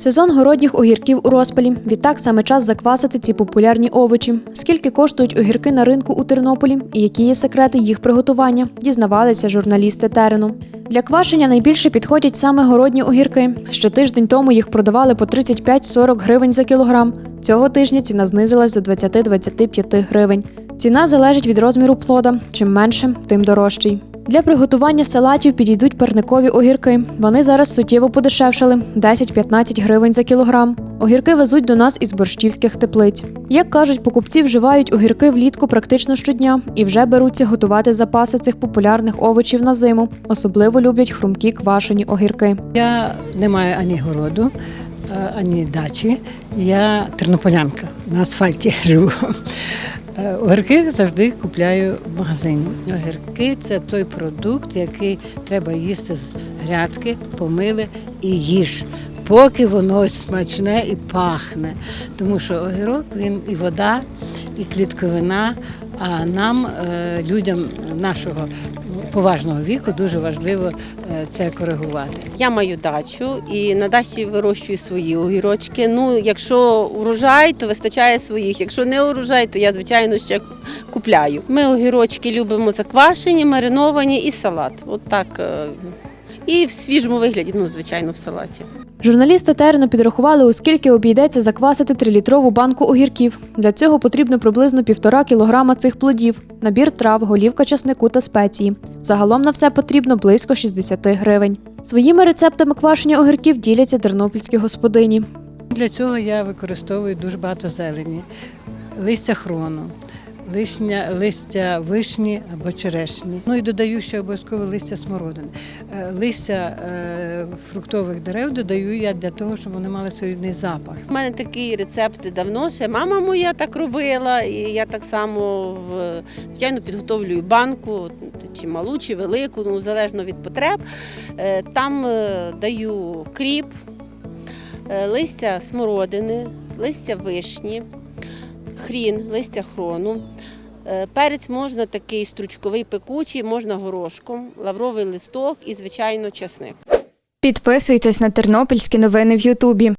Сезон городніх огірків у розпалі. Відтак саме час заквасити ці популярні овочі. Скільки коштують огірки на ринку у Тернополі і які є секрети їх приготування, дізнавалися журналісти терену. Для квашення найбільше підходять саме городні огірки. Ще тиждень тому їх продавали по 35-40 гривень за кілограм. Цього тижня ціна знизилась до 20-25 гривень. Ціна залежить від розміру плода. Чим менше, тим дорожчий. Для приготування салатів підійдуть парникові огірки. Вони зараз суттєво подешевшали 10-15 гривень за кілограм. Огірки везуть до нас із борщівських теплиць. Як кажуть, покупці вживають огірки влітку практично щодня і вже беруться готувати запаси цих популярних овочів на зиму. Особливо люблять хрумкі квашені огірки. Я не маю ані городу, е, ані дачі. Я тернополянка на асфальті живу. Е, Огірки завжди купляю в магазині. Огірки це той продукт, який треба їсти з грядки, помили і їж. Поки воно смачне і пахне. Тому що огірок він і вода, і клітковина. А нам, е, людям нашого поважного віку, дуже важливо е, це коригувати. Я маю дачу і на дачі вирощую свої огірочки. Ну, якщо урожай, то вистачає своїх. Якщо не урожай, то я звичайно ще купляю. Ми огірочки любимо заквашені, мариновані і салат. От так. е, І в свіжому вигляді, ну, звичайно, в салаті. Журналісти терену підрахували, у скільки обійдеться заквасити трилітрову банку огірків. Для цього потрібно приблизно півтора кілограма цих плодів, набір трав, голівка часнику та спеції. Загалом на все потрібно близько 60 гривень. Своїми рецептами квашення огірків діляться тернопільські господині. Для цього я використовую дуже багато зелені, листя хрону, лишня, листя вишні або черешні. Ну і додаю ще обов'язково листя смородини. Е, Листя е, фруктових дерев додаю я для того, щоб вони мали своєрідний запах. У мене такий рецепт давно ще мама моя так робила, і я так само звичайно підготовлюю банку, чи малу, чи велику, ну залежно від потреб. Е, Там даю кріп, листя смородини, листя вишні, хрін, листя хрону. Е, Перець можна такий стручковий пекучий, можна горошком, лавровий листок і, звичайно, часник. Підписуйтесь на тернопільські новини в Ютубі.